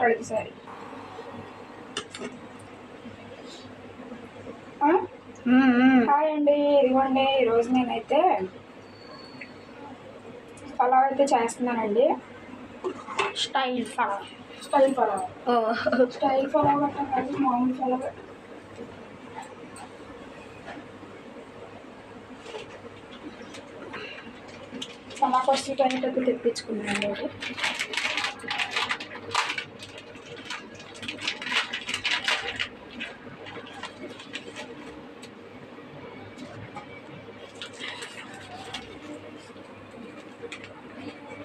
పడదు sorry hi అండి ఇదిగోండి ఈరోజు నేనైతే పలావ్ అయితే చేస్తున్నానండి. స్టైల్ ఫలం స్టైల్ పలావ్. స్టైల్ పలావ్ గట్ట కాదు మామూలు పలావ్. చాలా ఫస్ట్ టైం అయితే తెప్పించుకున్నాను.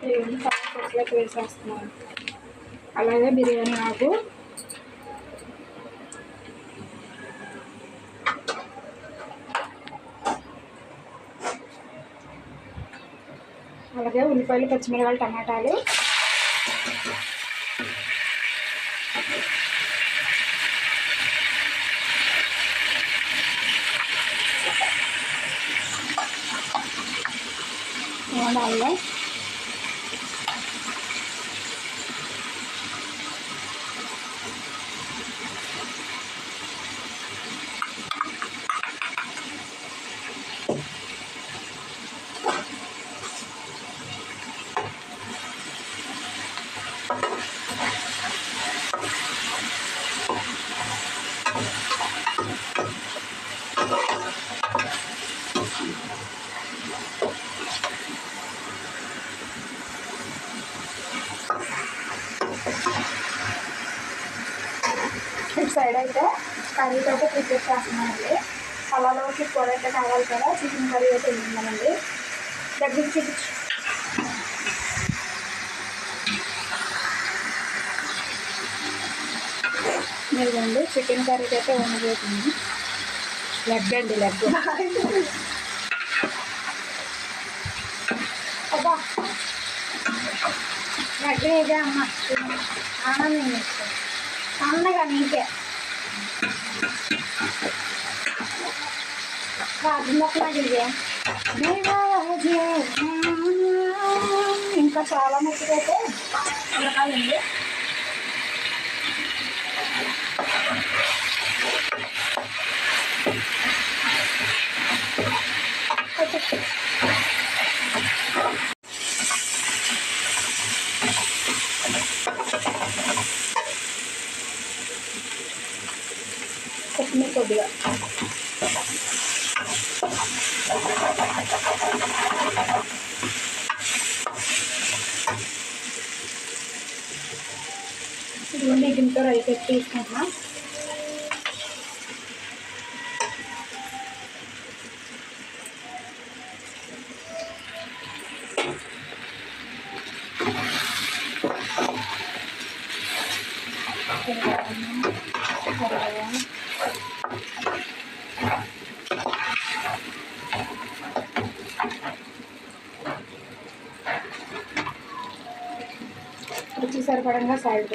అండి ఏమి పొట్లకి వేసేస్తున్నాను అలాగే బిర్యానీ ఆకు. అలాగే ఉల్లిపాయలు పచ్చిమిరపకాయలు టమాటాలు. అల్లం సైడ్ అయితే కర్రీతో అయితే ప్రిపేర్ చేస్తున్నామండి. అలాలోకి కూర అయితే కావాలి కదా చికెన్ కర్రీ అయితే ఉంటుందండి దగ్గర చూపించు ఇదిగోండి చికెన్ కర్రీ అయితే ఉండబోతుంది లెగ్ అండి లెగ్ అబ్బా! లడ్డు ఇదే అమ్మ. ఆనందం చేసుకో సన్నగా నీకే. ఇంకా చాలా మట్టుకు అయితే ఉడకాలండి కొత్తిమీర ఇదిగోండి గిన్నెతో రైస్ అయితే తీసుకుంటున్నా రుచి సరిపడంగా సాల్ట్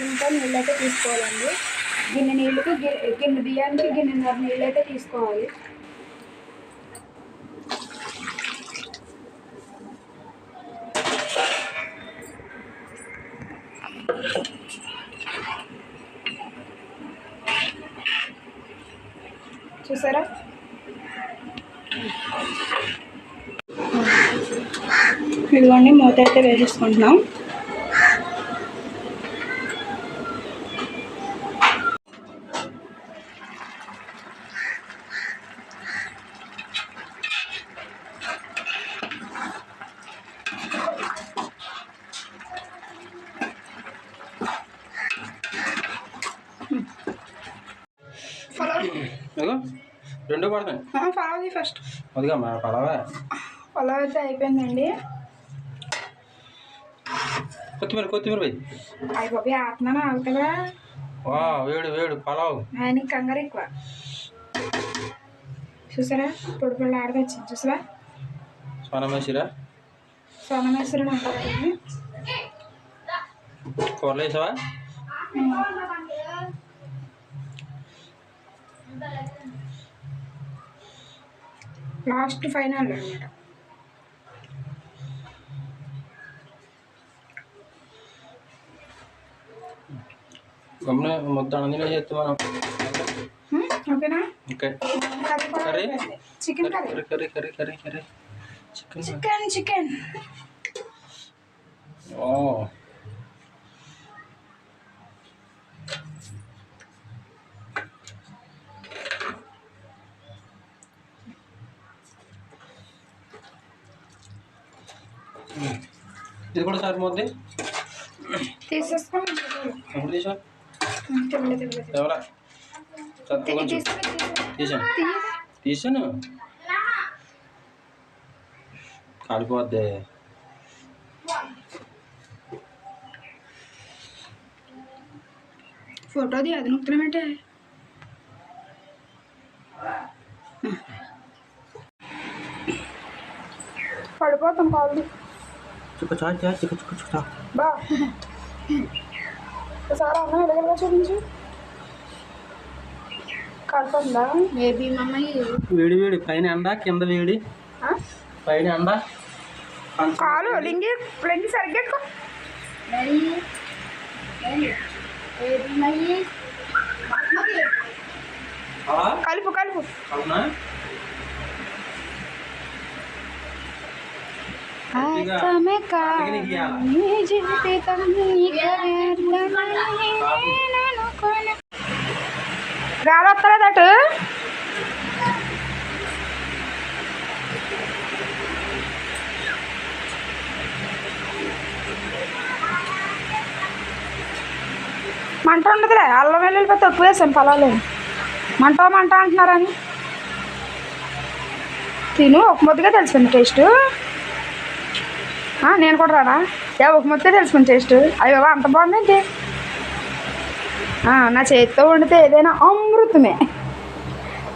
వేసుకొని నీళ్ళైతే నీళ్ళు అయితే తీసుకోవాలండి. గిన్నె నీళ్ళకి గిన్నె బియ్యానికి గిన్నెన్నర నీళ్ళు అయితే తీసుకోవాలి. చూసారా? ఇదిగోండి మూత అయితే వేసేసుకుంటున్నాం. రెండు పడతాయి. పలావది ఫస్ట్ అదిగా మా పడవే. పలావ్ అయితే అయిపోయిందండి. కొత్తిమీర కొత్తిమీర పోయి. అయ్యి బాబీ ఆత్మను ఆగుతుందా? వా వేడు వేడు పలావ్ ఆయనకి కంగారు ఎక్కువ. చూసారా? పొడి పొడి ఆడదొచ్చింది చూసారా? సోనమేసిరా సోనమేశ్వరుడు అంటారు. కూరలు వేసావా? లాస్ట్ ఫైనల్ అనమాట. గమ్మున ముద్ద అందులో చేస్తే ఓకేనా? Okay. Curry chicken curry? Curry curry? Curry curry chicken chicken chicken ఓ ఇది కూడా తీసేసుకోండి. సత్తు కొంచెం. తీసాను. తీసాను? కాలిపోద్ది. ఫోటోది అది నొక్కుతున్నామంటే పడిపోతాం కాళ్ళు చిక్క చా చా చిక్క చిక్క చిక్క చా బా. ఒకసారి అన్నం ఎదగలుగా చూపించు. కడుపుందా? మేబీ మమ్మీ వేడి వేడి పైన ఎండ కింద వేడి. పైన ఎండ. కాలు లింగి లింగి బేబీ మమ్మీ కలుపు కలుపు. అవునా? ఆత్మే కాని జీవితం. గాలి వస్తలేదటు మంట ఉండదులే అల్లం వెల్లుల్లిపాయ తక్కువ వేసాను పొలాలు మంట మంట అంటున్నారని. తిను ఒక ముద్దగా తెలిసింది టేస్ట్. నేను కూడా రాడా ఏ ఒక ముద్దే తెలిసింది టేస్ట్ అయ్యో అంత బాగుందేంటి? ఆ, నా చేతితో వండితే ఏదైనా అమృతమే.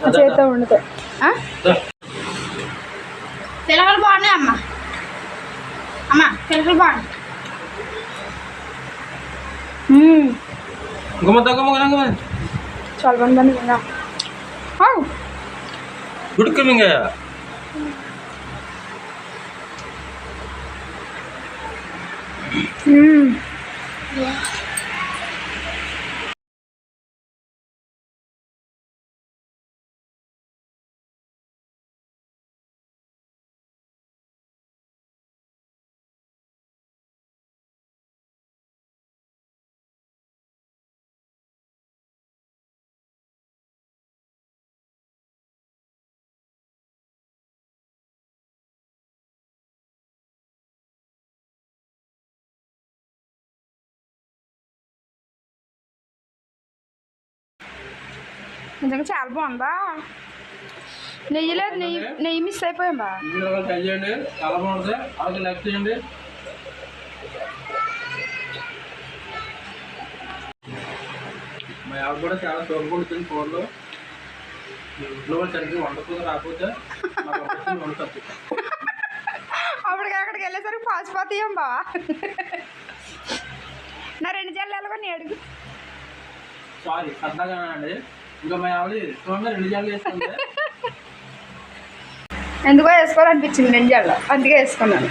నా చేతితో వండితే. ఆ? పిల్లలు బాగున్నాయి అమ్మ. అమ్మ పిల్లలు బాగున్నాయి. చాలా బాగుందండి ఇంకా ఆ, Hmm. Yeah. నిజంగా చాలా బాగుందా? నెయ్యి లేదు నెయ్యి నెయ్యి మిస్ అయిపోయాం బా చేయండి. చాలా బాగుంటుంది అలాగే లైక్ చేయండి. మా ఆవిడ కూడా చాలా ఫోన్లో. ఇంట్లో సరిగ్గా రాకపోతే వండుతుంది అప్పటికి అక్కడికి వెళ్ళేసరికి పాసిపోతాం బా నా రెండు జల్లు కూడా అడుగు సారీ సరదాగా అండి. ఇంకా మా ఆవిడ రెండు ఎందుకో వేసుకోవాలనిపించింది రెండు జల్లు అందుకే వేసుకున్నాను.